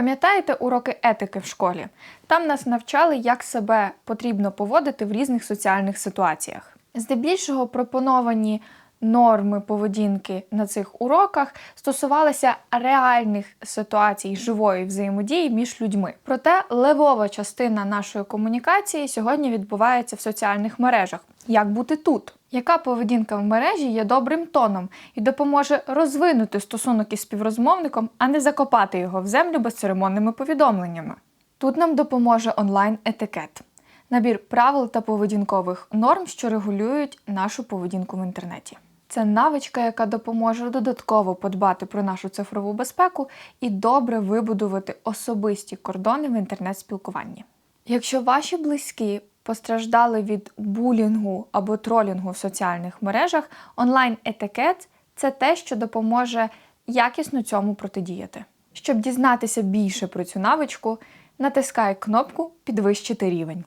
Пам'ятаєте уроки етики в школі? Там нас навчали, як себе потрібно поводити в різних соціальних ситуаціях. Здебільшого пропоновані норми поведінки на цих уроках стосувалися реальних ситуацій живої взаємодії між людьми. Проте левова частина нашої комунікації сьогодні відбувається в соціальних мережах. Як бути тут? Яка поведінка в мережі є добрим тоном і допоможе розвинути стосунок із співрозмовником, а не закопати його в землю безцеремонними повідомленнями? Тут нам допоможе онлайн-етикет, набір правил та поведінкових норм, що регулюють нашу поведінку в інтернеті. Це навичка, яка допоможе додатково подбати про нашу цифрову безпеку і добре вибудувати особисті кордони в інтернет-спілкуванні. Якщо ваші близькі постраждали від булінгу або тролінгу в соціальних мережах, онлайн-етикет це те, що допоможе якісно цьому протидіяти. Щоб дізнатися більше про цю навичку, натискай кнопку Підвищити рівень.